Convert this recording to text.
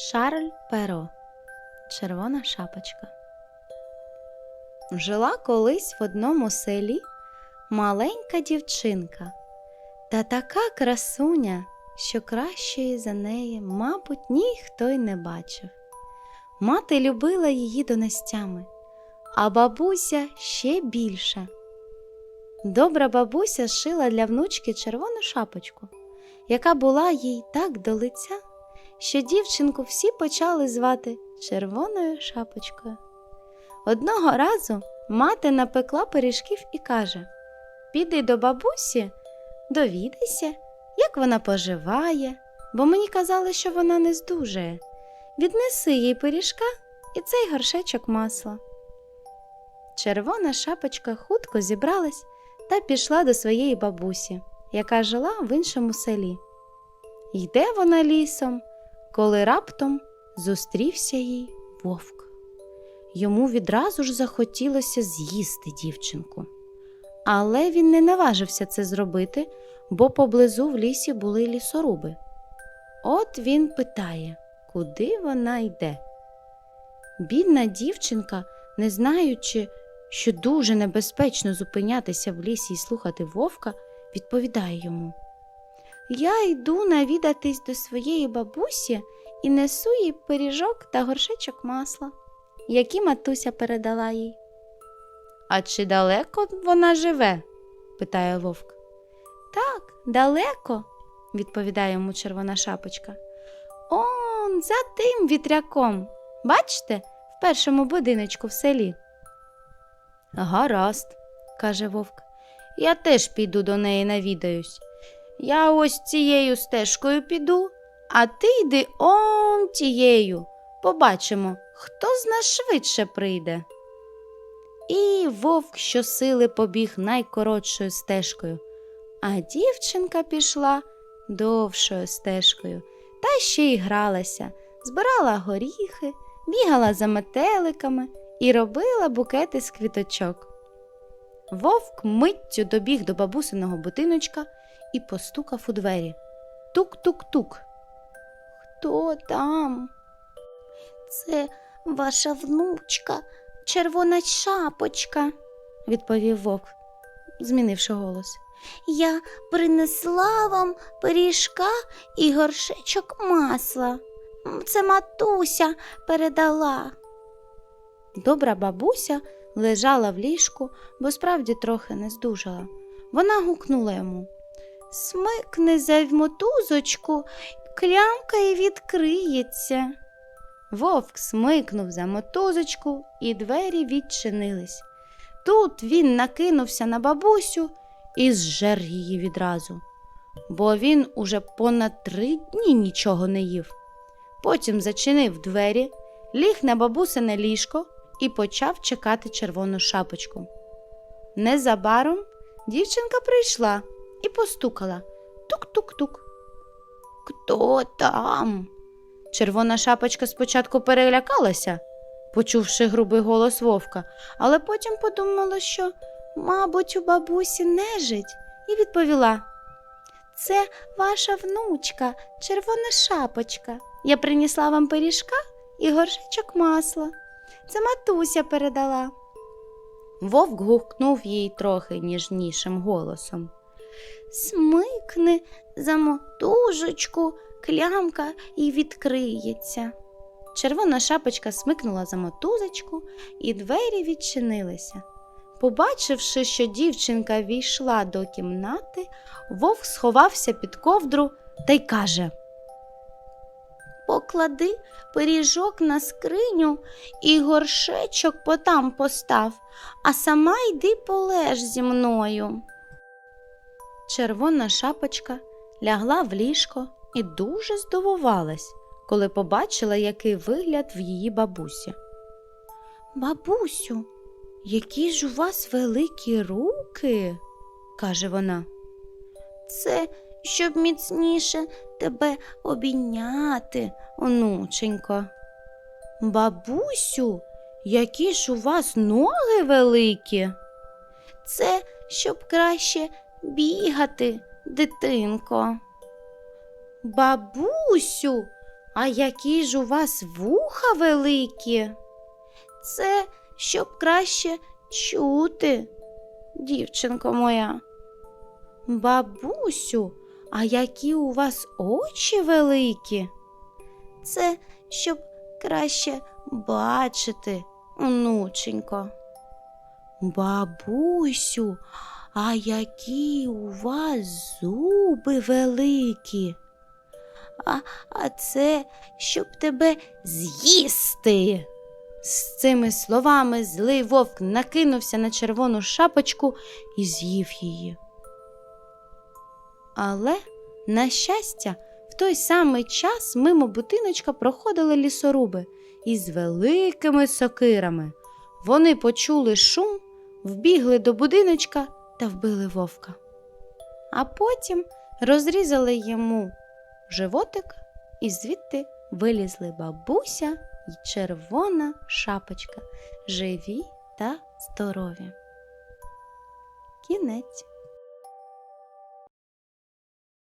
Шарль Перо Червона шапочка. Жила колись в одному селі маленька дівчинка, та така красуня, що кращої за неї, мабуть, ніхто й не бачив. Мати любила її донестями, а бабуся ще більше. Добра бабуся шила для внучки червону шапочку, яка була їй так до лиця, що дівчинку всі почали звати червоною шапочкою. Одного разу мати напекла пиріжків і каже: Піди до бабусі, довідайся, як вона поживає, бо мені казали, що вона не здужає. Віднеси їй пиріжка і цей горшечок масла. Червона шапочка хутко зібралась та пішла до своєї бабусі, яка жила в іншому селі. Йде вона лісом, коли раптом зустрівся їй вовк. Йому відразу ж захотілося з'їсти дівчинку. Але він не наважився це зробити, бо поблизу в лісі були лісоруби. От він питає, куди вона йде. Бідна дівчинка, не знаючи, що дуже небезпечно зупинятися в лісі і слухати вовка, відповідає йому: Я йду навідатись до своєї бабусі і несу їй пиріжок та горшечок масла, які матуся передала їй. А чи далеко вона живе? питає вовк. Так, далеко, відповідає йому червона шапочка. Он за тим вітряком. Бачите, в першому будиночку в селі. Гаразд, каже вовк. Я теж піду до неї навідаюсь. Я ось цією стежкою піду, а ти йди он тією. Побачимо, хто з нас швидше прийде. І вовк щосили побіг найкоротшою стежкою, а дівчинка пішла довшою стежкою та ще й гралася, збирала горіхи, бігала за метеликами і робила букети з квіточок. Вовк миттю добіг до бабусиного будиночка і постукав у двері. Тук-тук-тук. Хто там? Це ваша внучка, червона шапочка, відповів вовк, змінивши голос. Я принесла вам пиріжка і горшечок масла. Це матуся передала. Добра бабуся лежала в ліжку, бо справді трохи не здужала. Вона гукнула йому Смикни за мотузочку, клямка і відкриється. Вовк смикнув за мотузочку, і двері відчинились. Тут він накинувся на бабусю і зжер її відразу, бо він уже понад три дні нічого не їв. Потім зачинив двері, ліг на бабусине ліжко і почав чекати червону шапочку. Незабаром дівчинка прийшла і постукала тук-тук-тук. Хто там? Червона шапочка спочатку перелякалася, почувши грубий голос вовка, але потім подумала, що, мабуть, у бабусі нежить, і відповіла: Це ваша внучка, червона шапочка. Я принесла вам пиріжка і горшечок масла. Це матуся передала. Вовк гукнув їй трохи ніжнішим голосом. Смикни за мотужечку, клямка і відкриється. Червона шапочка смикнула за мотузочку, і двері відчинилися. Побачивши, що дівчинка війшла до кімнати, вовк сховався під ковдру та й каже Поклади пиріжок на скриню і горшечок потам постав, а сама йди полеж зі мною. Червона шапочка лягла в ліжко і дуже здивувалась, коли побачила, який вигляд в її бабусі. Бабусю, які ж у вас великі руки, каже вона. Це щоб міцніше тебе обійняти, онученько. Бабусю, які ж у вас ноги великі? Це щоб краще бігати, дитинко. Бабусю, А які ж у вас вуха великі? Це щоб краще чути, дівчинко моя. Бабусю, а які у вас очі великі? Це щоб краще бачити, онученько. Бабусю, а які у вас зуби великі? А, а це щоб тебе з'їсти. З цими словами злий вовк накинувся на червону шапочку і з'їв її. Але, на щастя, в той самий час мимо будиночка проходили лісоруби із великими сокирами. Вони почули шум, вбігли до будиночка та вбили вовка. А потім розрізали йому животик, і звідти вилізли бабуся й червона шапочка, живі та здорові. Кінець.